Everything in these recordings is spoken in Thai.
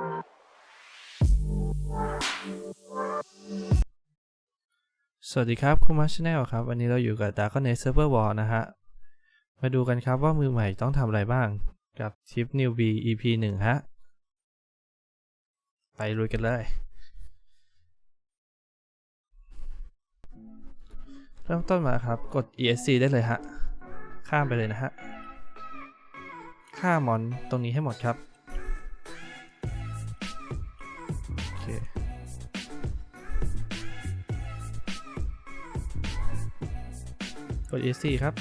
สวัสดีครับคุณมาชแนลครับ วันนี้เราอยู่กับ d a r k n e t Server War นะฮะ มาดูกันครับว่ามือใหม่ต้องทำอะไรบ้างกับชิป Newbie EP 1ฮะ ไปลุยกันเลย เริ่มต้นมาครับกด ESC ได้เลยฮะ ข้ามไปเลยนะฮะ ฆ่ามอนตรงนี้ให้หมดครับ กด ESC ครับ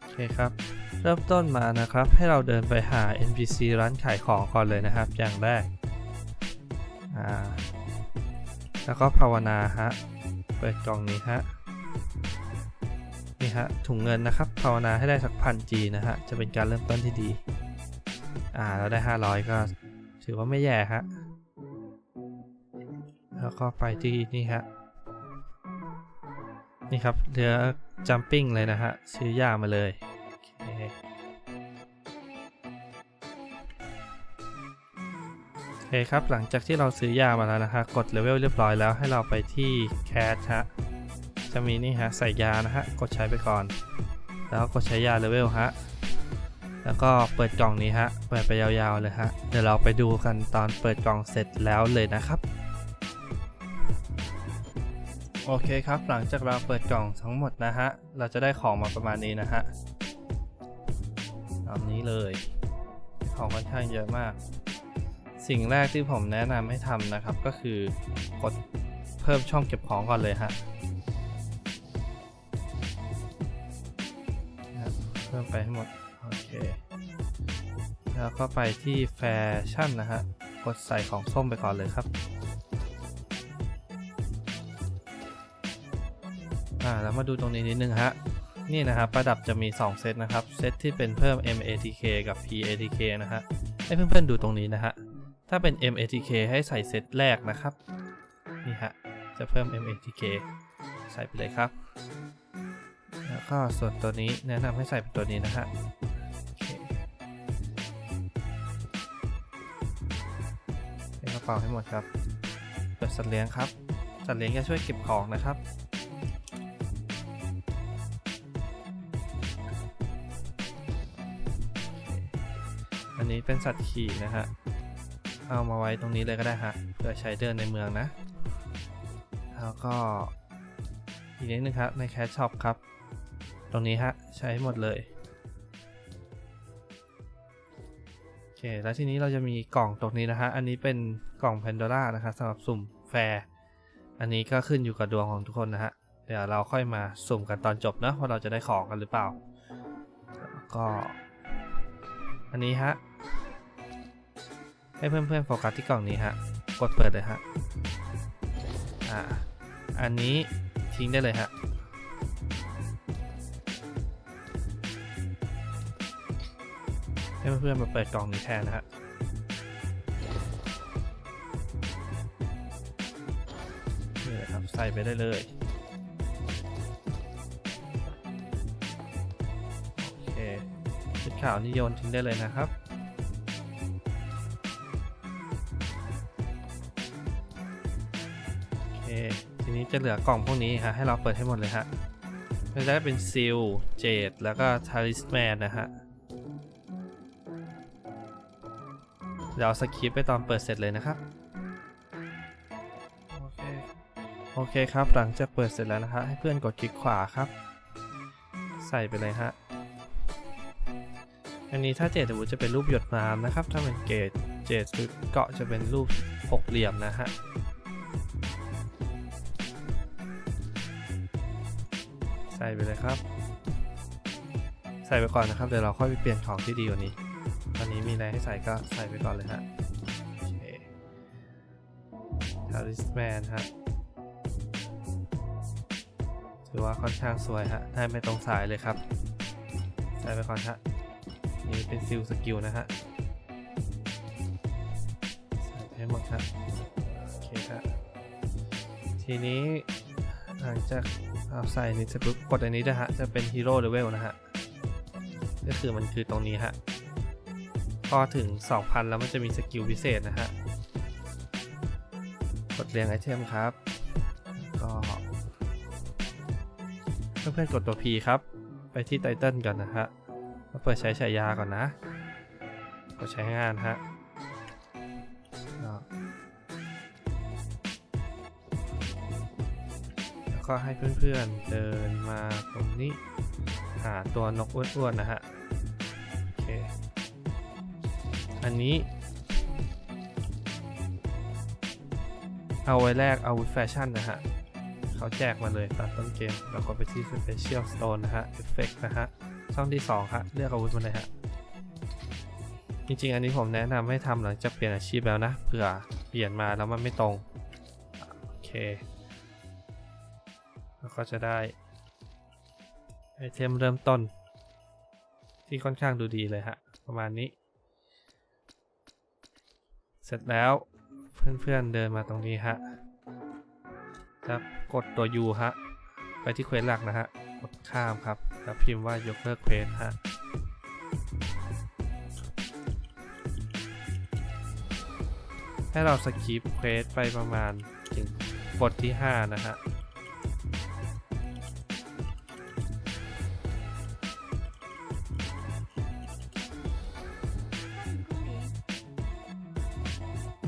โอเคครับ เริ่มต้นมานะครับ ให้เราเดินไปหา NPC ร้านขายของก่อนเลยนะครับ อย่างแรก อ่า แล้วก็ภาวนาฮะ เปิดกล่องนี้ฮะ นี่ฮะ ถุงเงินนะครับ ภาวนาให้ได้สักพันจีนะฮะ จะเป็นการเริ่มต้นที่ดี อ่า เราได้ 500 ก็ ถือว่าไม่แย่ฮะ แล้วก็ไปที่นี่ฮะ นี่ครับเรือจัมปิ้งเลยนะฮะ ซื้อยามาเลยโอเคโอเคครับหลังจากที่เราซื้อยามาแล้วนะฮะ กดเลเวลเรียบร้อยแล้วให้เราไปที่แคสฮะ จะมีนี่ฮะ ใส่ยานะฮะ กดใช้ไปก่อน แล้วกดใช้ยาเลเวลฮะ แล้วก็เปิดกล่องนี้ฮะ เปิดไปยาวๆเลยฮะ เดี๋ยวเราไปดูกันตอนเปิดกล่องเสร็จแล้วเลยนะครับ โอเคครับ หลังจากเราเปิดกล่องทั้งหมดนะฮะ เราจะได้ของมาประมาณนี้นะฮะตามนี้เลย ของค่อนข้างเยอะมาก สิ่งแรกที่ผมแนะนำให้ทำนะครับ ก็คือกดเพิ่มช่องเก็บของก่อนเลยฮะเพิ่มไปให้หมด แล้วก็ไปที่แฟชั่นนะฮะ กดใส่ของส้มไปก่อนเลยครับ อ่า แล้วมาดูตรงนี้นิดนึงฮะ นี่นะครับ ประดับจะมี 2 เซตนะครับ เซตที่เป็นเพิ่ม MATK กับ PATK นะฮะ ให้เพื่อนๆดูตรงนี้นะฮะ ถ้าเป็น MATK ให้ใส่เซตแรกนะครับ นี่ฮะ จะเพิ่ม MATK ใส่ไปเลยครับ แล้วก็ส่วนตัวนี้แนะนำให้ใส่เป็นตัวนี้นะฮะ ใส่กระเป๋าให้หมดครับเปิดสัตว์เลี้ยงครับ สัตว์เลี้ยงจะช่วยเก็บของนะครับ อันนี้เป็นสัตว์ขี่นะฮะ เอามาไว้ตรงนี้เลยก็ได้ฮะ เพื่อใช้เดินในเมืองนะ แล้วก็อีกนิดนึงครับในแคชช็อปครับ ตรงนี้ฮะใช้หมดเลยโอเค แล้วทีนี้เราจะมีกล่องตรงนี้นะฮะ อันนี้เป็น กล่อง Pandora นะครับสำหรับสุ่มแฟร์อันนี้ก็ขึ้นอยู่กับดวงของทุกคนนะฮะ เดี๋ยวเราค่อยมาสุ่มกันตอนจบนะว่าเราจะได้ของกันหรือเปล่า ก็ อันนี้ฮะ ให้เพื่อนๆโฟกัสที่กล่องนี้ฮะ กดเปิดเลยฮะ อ่า อันนี้ทิ้งได้เลยฮะให้เพื่อนๆมาเปิดกล่องนี้แทนนะฮะ ใส่ไปได้เลย โอเคชุดขาวนี่โยนทิ้งได้เลยนะครับ โอเค ทีนี้จะเหลือกล่องพวกนี้ฮะ ให้เราเปิดให้หมดเลยฮะจะได้เป็นซิล เจด แล้วก็ทาริสแมนนะฮะ เดี๋ยวเอาสคริปไปตอนเปิดเสร็จเลยนะครับ โอเคครับ หลังจากเปิดเสร็จแล้วนะฮะให้เพื่อนกดคลิกขวาครับ ใส่ไปเลยฮะ อันนี้ถ้าเจดจะเป็นรูปหยดน้ำนะครับ ถ้าเป็นเกจเจดชุดเกาะจะเป็นรูปหกเหลี่ยมนะฮะใส่ไปเลยครับ ใส่ไปก่อนนะครับเดี๋ยวเราค่อยไปเปลี่ยนของที่ดีกว่านี้ตอนนี้มีอะไรให้ใส่ก็ใส่ไปก่อนเลยฮะคทาริสแมนฮะ ถือว่าค่อนข้างสวยฮะได้ไม่ตรงสายเลยครับใส่ไปก่อนฮะนี่เป็นซิลสกิลนะฮะใส่ไปให้หมดครับโอเคครับทีนี้หลังจากเอาใส่นี่เสร็จปุ๊บกดอันนี้นะฮะจะเป็นฮีโร่เลเวลนะฮะก็คือมันคือตรงนี้ฮะพอถึง 2,000 แล้วมันจะมีสกิลพิเศษนะฮะกดเรียงไอเทมครับ เพื่อนๆกดตัว P ครับ ไปที่ไตเติลก่อนนะฮะมาเปิดใช้ฉายาก่อนนะกดใช้งานฮะแล้วก็ให้เพื่อนๆเดินมาตรงนี้ หาตัวนกอ้วนๆนะฮะโอเคอันนี้ เอาไว้แลกอาวุธแฟชั่นนะฮะ เขาแจกมาเลยตอนต้นเกมแล้วก็ไปที่ Special Stone นะฮะ Effect นะฮะ ช่องที่2ฮะเลือกอาวุธมาเลยฮะ จริงๆ อันนี้ผมแนะนำให้ทำหลังจากเปลี่ยนอาชีพแล้วนะ เผื่อเปลี่ยนมาแล้วมันไม่ตรง โอเค แล้วก็จะได้ไอเทมเริ่มต้น ที่ค่อนข้างดูดีเลยฮะ ประมาณนี้ เสร็จแล้วเพื่อนๆเดินมาตรงนี้ฮะจะ กดตัว U ฮะ ไปที่เควสหลักนะฮะ กดข้ามครับ แล้วพิมพ์ว่ายกเลิกเควสฮะ ให้เราสกิปเควสไปประมาณถึงบทที่ 5 นะฮะ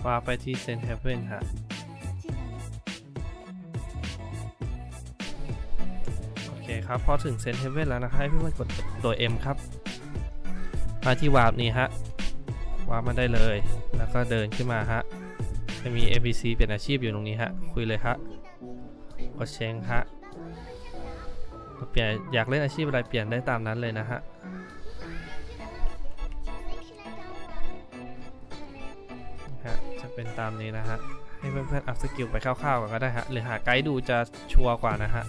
ว่าไปที่เซนเฮเวนฮะ โอเครับ พอถึงเซนเฮเว่นแล้วนะครับให้เพื่อนๆกดตัว M ครับ มาที่วาร์ปนี้ฮะ วาร์ปมาได้เลย แล้วก็เดินขึ้นมาฮะ จะมี ABC เปลี่ยนอาชีพอยู่ตรงนี้ฮะ คุยเลยฮะกดเชงฮะ เปลี่ยนอยากเล่นอาชีพอะไรเปลี่ยนได้ตามนั้นเลยนะฮะฮะจะเป็นตามนี้นะฮะ ให้เพื่อนๆอัพสกิลไปคร่าวๆก่อนก็ได้ฮะ หรือหาไกด์ดูจะชัวร์กว่านะฮะ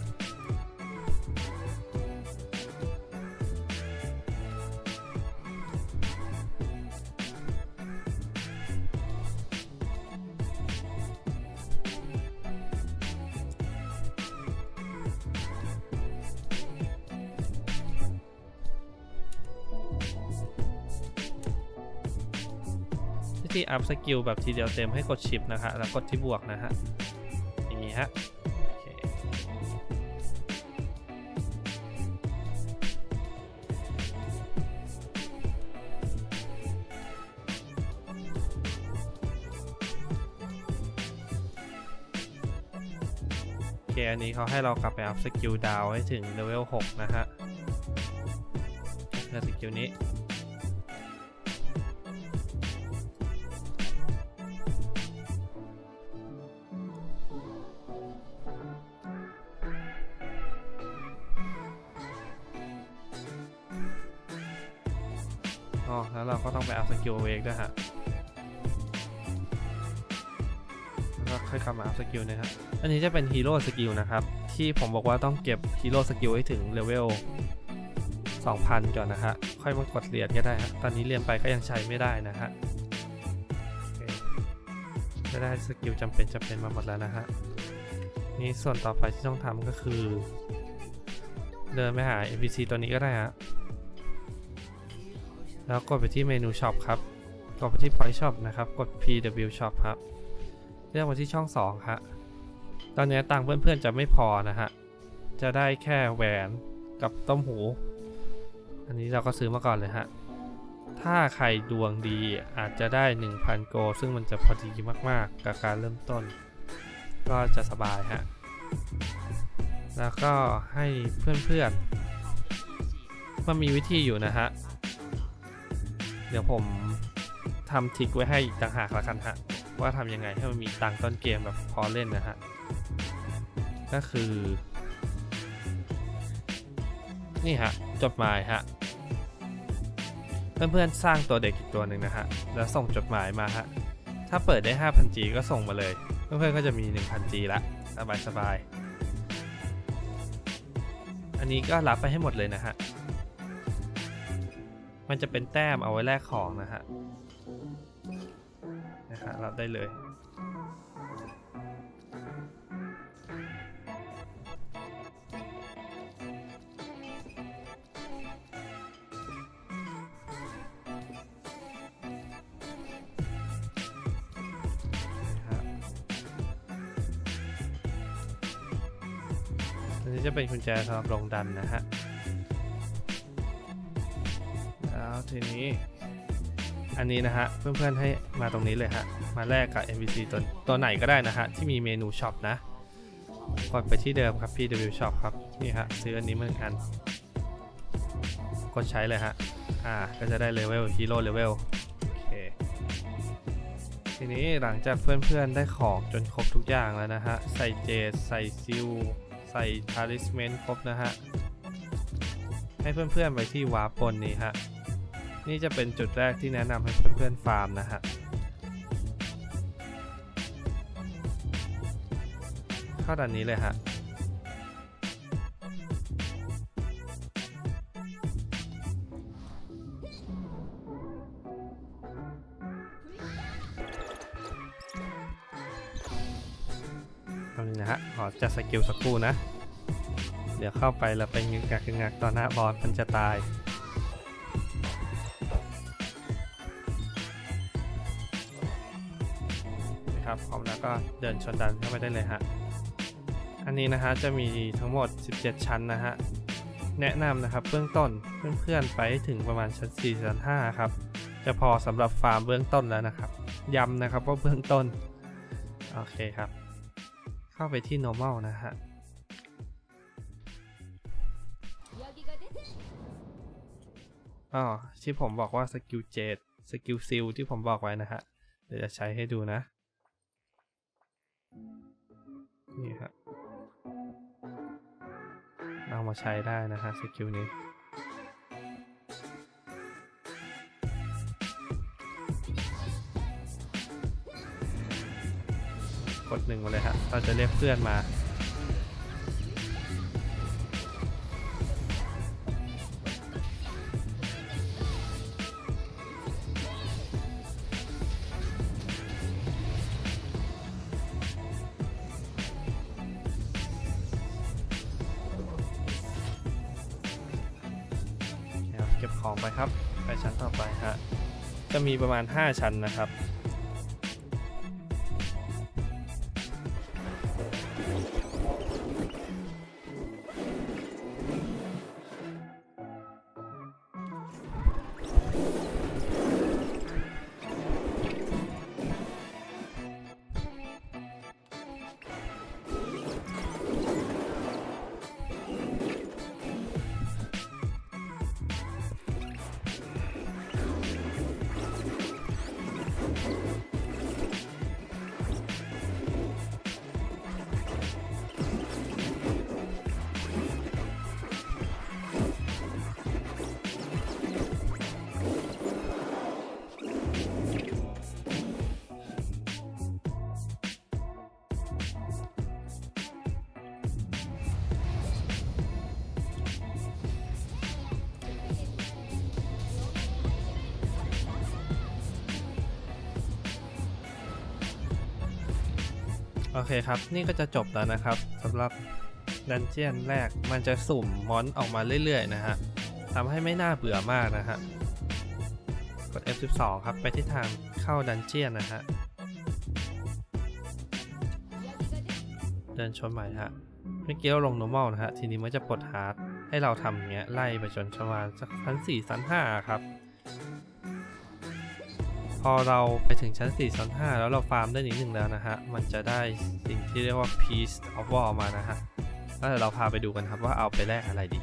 วิธีอัพสกิลแบบทีเดียวเต็มให้กดชิปนะฮะแล้วกดที่บวกนะฮะอย่างนี้ฮะโอเคโอเคอันนี้เขาให้เรากลับไปอัพสกิลดาวให้ถึงเลเวล 6 นะฮะเพื่อสกิลนี้ อ๋อแล้วเราก็ต้องไปเอัพสกิลเวกด้วยฮะแล้วก็ค่อยกลับมาเอัพสกิลนะครับอันนี้จะเป็นฮีโร่สกิลนะครับ ที่ผมบอกว่าต้องเก็บฮีโร่สกิลให้ถึงเลเวล2,000 ก่อนนะฮะ ค่อยมากดเหรียญก็ได้ฮะ ตอนนี้เรียนไปก็ยังใช้ไม่ได้นะฮะจะได้สกิลจำเป็นจำเป็นมาหมดแล้วนะฮะ นี่ส่วนต่อไปที่ต้องทำก็คือ เดินไปหา NPC ตัวนี้ก็ได้ฮะ แล้วกดไปที่เมนูช็อปครับ กดไปที่ Point Shop นะครับ กด PW Shop ครับ เลือกมาที่ช่อง2ฮะตอนนี้ตังเพื่อนๆจะไม่พอนะฮะ จะได้แค่แหวนกับต้มหู อันนี้เราก็ซื้อมาก่อนเลยฮะ ถ้าใครดวงดีอาจจะได้ 1,000 โก ซึ่งมันจะพอดีมากๆ กับการเริ่มต้น ก็จะสบายฮะ แล้วก็ให้เพื่อนๆมันมีวิธีอยู่นะฮะ เดี๋ยวผมทำทิกไว้ให้อีกต่างหากละกันฮะ ว่าทำยังไงให้มันมีตังต้นเกมแบบพอเล่นนะฮะ ก็คือ นี่ฮะ จดหมายฮะ เพื่อนๆสร้างตัวเด็กอีกตัวหนึ่งนะฮะ แล้วส่งจดหมายมาฮะ ถ้าเปิดได้ 5,000G ก็ส่งมาเลย เพื่อนๆก็จะมี 1,000G ละสบายๆอันนี้ก็รับไปให้หมดเลยนะฮะ มันจะเป็นแต้มเอาไว้แลกของนะฮะนะฮะรับได้เลยจะเป็นคุญแจสำหรับลงดันนะฮะ ทีนี้ อันนี้นะฮะ เพื่อนๆให้มาตรงนี้เลยฮะ มาแลกกับ NPC ตัวตัวไหนก็ได้นะฮะ ที่มีเมนูช็อปนะกดไปที่เดิมครับ PW Shop ครับ นี่ฮะซื้ออันนี้มาหนึ่งอัน กดใช้เลยฮะ อ่า ก็จะได้เลเวลฮีโร่เลเวลโอเค ทีนี้หลังจากเพื่อนๆได้ของจนครบทุกอย่างแล้วนะฮะ ใส่เจดใส่ซิลใส่ทาริสเมนครบนะฮะ ให้เพื่อนๆไปที่วาร์ปบนนี้ฮะ นี่จะเป็นจุดแรกที่แนะนำให้เพื่อนๆฟาร์มนะฮะเข้าด้านนี้เลยฮะตรงนี้นะฮะ ขอจัดสกิลสักครู่นะ เดี๋ยวเข้าไปแล้วไปงึกงักงึกงักตอนหน้าบอสมันจะตาย ก็เดินชนดันเข้าไปได้เลยฮะ อันนี้นะฮะจะมีทั้งหมด 17 ชั้นนะฮะ แนะนำนะครับเบื้องต้นเพื่อนๆไปถึงประมาณชั้น 4 ชั้น 5 ครับ จะพอสำหรับฟาร์มเบื้องต้นแล้วนะครับ ย้ำนะครับว่าเบื้องต้น โอเคครับ เข้าไปที่ normal นะฮะอ๋อที่ผมบอกว่าสกิลเจ็ดสกิลซิลที่ผมบอกไว้นะฮะ เดี๋ยวจะใช้ให้ดูนะ นี่ฮะเอามาใช้ได้นะฮะสกิลนี้กดหนึ่งมาเลยฮะเราจะเรียกเพื่อนมา มีประมาณ 5 ชั้นนะครับ โอเคครับ นี่ก็จะจบแล้วนะครับสำหรับดันเจียนแรกมันจะสุ่มมอนออกมาเรื่อยๆนะฮะทำให้ไม่น่าเบื่อมากนะฮะ กด F12 ครับ ไปที่ทางเข้าดันเจียนนะฮะ เดินชนใหม่ฮะเมื่อกี้เราลง normal นะฮะ ทีนี้มันจะปลดฮาร์ดให้เราทำอย่างเงี้ยไล่ไปจนประมาณสักชั้น4ชั้น5ครับ พอเราไปถึงชั้น 4 ชั้น 5 แล้วเราฟาร์มได้นิดนึงแล้วนะฮะ มันจะได้สิ่งที่เรียกว่า piece of wall มานะฮะแล้วเดี๋ยวเราพาไปดูกันครับว่าเอาไปแลกอะไรดี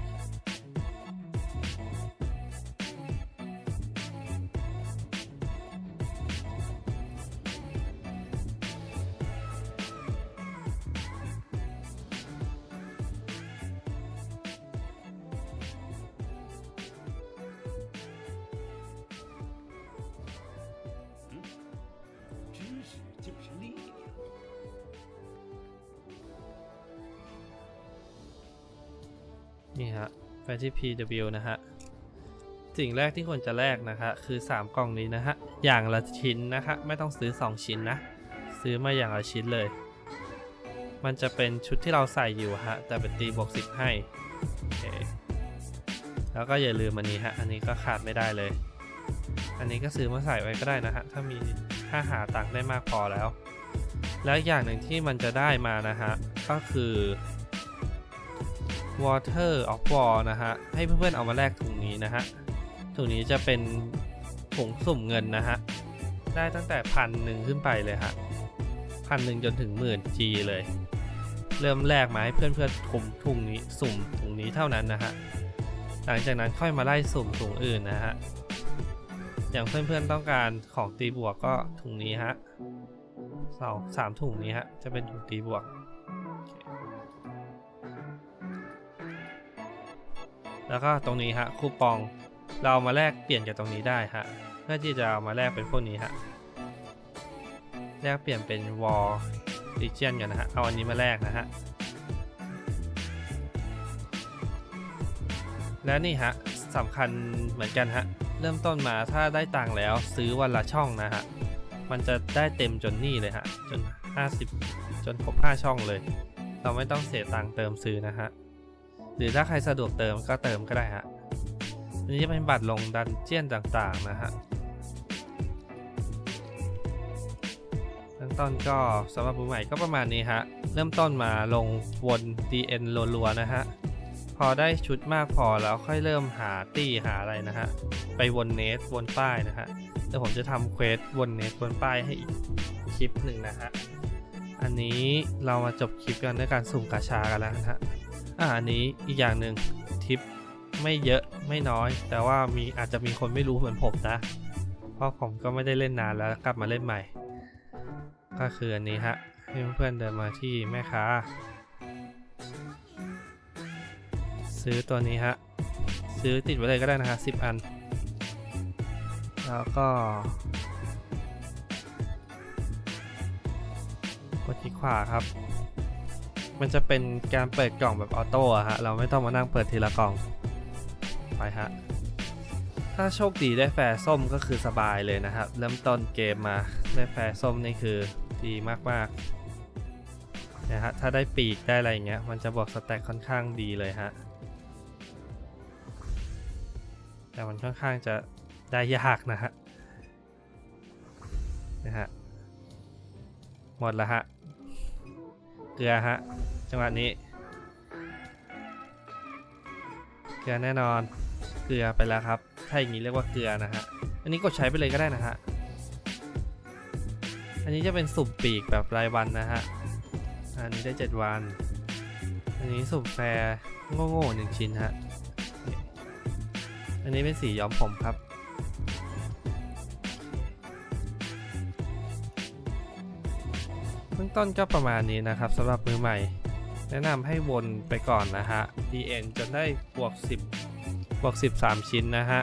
นี่ฮะไปที่ PW นะฮะสิ่งแรกที่ควรจะแลกนะฮะคือ 3 กล่องนี้นะฮะอย่างละชิ้นนะฮะไม่ต้องซื้อ 2 ชิ้นนะ ซื้อมาอย่างละชิ้นเลย มันจะเป็นชุดที่เราใส่อยู่ฮะแต่เป็นตีบวก10 ให้แล้วก็อย่าลืมอันนี้ฮะอันนี้ก็ขาดไม่ได้เลย อันนี้ก็ซื้อมาใส่ไว้ก็ได้นะฮะถ้ามีถ้าหาตังค์ได้มากพอแล้ว แล้วอีกอย่างหนึ่งที่มันจะได้มานะฮะก็คือ water of war นะฮะ ให้เพื่อนๆเอามาแลกถุงนี้นะฮะ ถุงนี้จะเป็นถุงสุ่มเงินนะฮะ ได้ตั้งแต่พันหนึ่งขึ้นไปเลยฮะพันหนึ่งจนถึงหมื่น G เลย เริ่มแรกมาให้เพื่อนๆถุงถุงนี้สุ่มถุงนี้เท่านั้นนะฮะ หลังจากนั้นค่อยมาไล่สุ่มถุงอื่นนะฮะ อย่างเพื่อนๆต้องการของตีบวกก็ถุงนี้ฮะสองสามถุงนี้ฮะ จะเป็นถุงตีบวก แล้วก็ตรงนี้ฮะคูปอง เรามาแลกเปลี่ยนกับตรงนี้ได้ฮะเพื่อที่จะเอามาแลกเป็นพวกนี้ฮะแลกเปลี่ยนเป็นวอลดิเจียนกันนะฮะเอาอันนี้มาแลกนะฮะและนี่ฮะสำคัญเหมือนกันฮะเริ่มต้นมาถ้าได้ตังค์แล้วซื้อวันละช่องนะฮะมันจะได้เต็มจนนี่เลยฮะจน 50 จนครบ5ช่องเลย เราไม่ต้องเสียตังค์เติมซื้อนะฮะ หรือถ้าใครสะดวกเติมก็เติมก็ได้ฮะอันนี้จะเป็นบัตรลงดันเจียนต่างๆนะฮะเริ่มต้นก็สำหรับมือใหม่ก็ประมาณนี้ฮะ เริ่มต้นมาลงวน DN รัวๆนะฮะ พอได้ชุดมากพอแล้วค่อยเริ่มหาตีหาอะไรนะฮะ ไปวนเนสวนป้ายนะฮะเดี๋ยวผมจะทำเควสวนเนสวนป้ายให้อีกคลิปหนึ่งนะฮะ อันนี้เรามาจบคลิปกันด้วยการสุ่มกาชากันแล้วนะฮะ อ่าอันนี้อีกอย่างหนึ่งทิปไม่เยอะไม่น้อย แต่ว่ามีอาจจะมีคนไม่รู้เหมือนผมนะ เพราะผมก็ไม่ได้เล่นนานแล้วกลับมาเล่นใหม่ ก็คืออันนี้ฮะให้เพื่อนๆเดินมาที่แม่ค้า ซื้อตัวนี้ฮะ ซื้อติดไว้เลยก็ได้นะฮะสิบอัน แล้วก็กดที่ขวาครับ มันจะเป็นการเปิดกล่องแบบออโต้อะฮะ เราไม่ต้องมานั่งเปิดทีละกล่อง ไปฮะ ถ้าโชคดีได้แฟร์ส้มก็คือสบายเลยนะครับ เริ่มต้นเกมมาได้แฟร์ส้มนี่คือดีมากๆนะฮะ ถ้าได้ปีกได้อะไรอย่างเงี้ย มันจะบวกสแต็กค่อนข้างดีเลยฮะ แต่มันค่อนข้างจะได้ยากนะฮะ นะฮะ หมดแล้วฮะ เกลือฮะ จังหวะนี้ เกลือแน่นอน เกลือไปแล้วครับ ถ้าอย่างนี้เรียกว่าเกลือนะฮะ อันนี้กดใช้ไปเลยก็ได้นะฮะ อันนี้จะเป็นสุ่มปีกแบบรายวันนะฮะ อันนี้ได้ 7 วัน อันนี้สุ่มแฟร์โง่ๆหนึ่งชิ้นฮะ อันนี้เป็นสีย้อมผมครับ บื้องต้นก็ประมาณนี้นะครับสำหรับมือใหม่ แนะนำให้วนไปก่อนนะฮะ DN จนได้บวก 10บวก 13 ชิ้นนะฮะ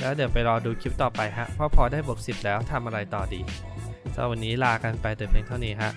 แล้วเดี๋ยวไปรอดูคลิปต่อไปฮะพอพอได้บวก 10 แล้วทำอะไรต่อดีสำหรับวันนี้ลากันไปแต่เพียงเท่านี้ฮะ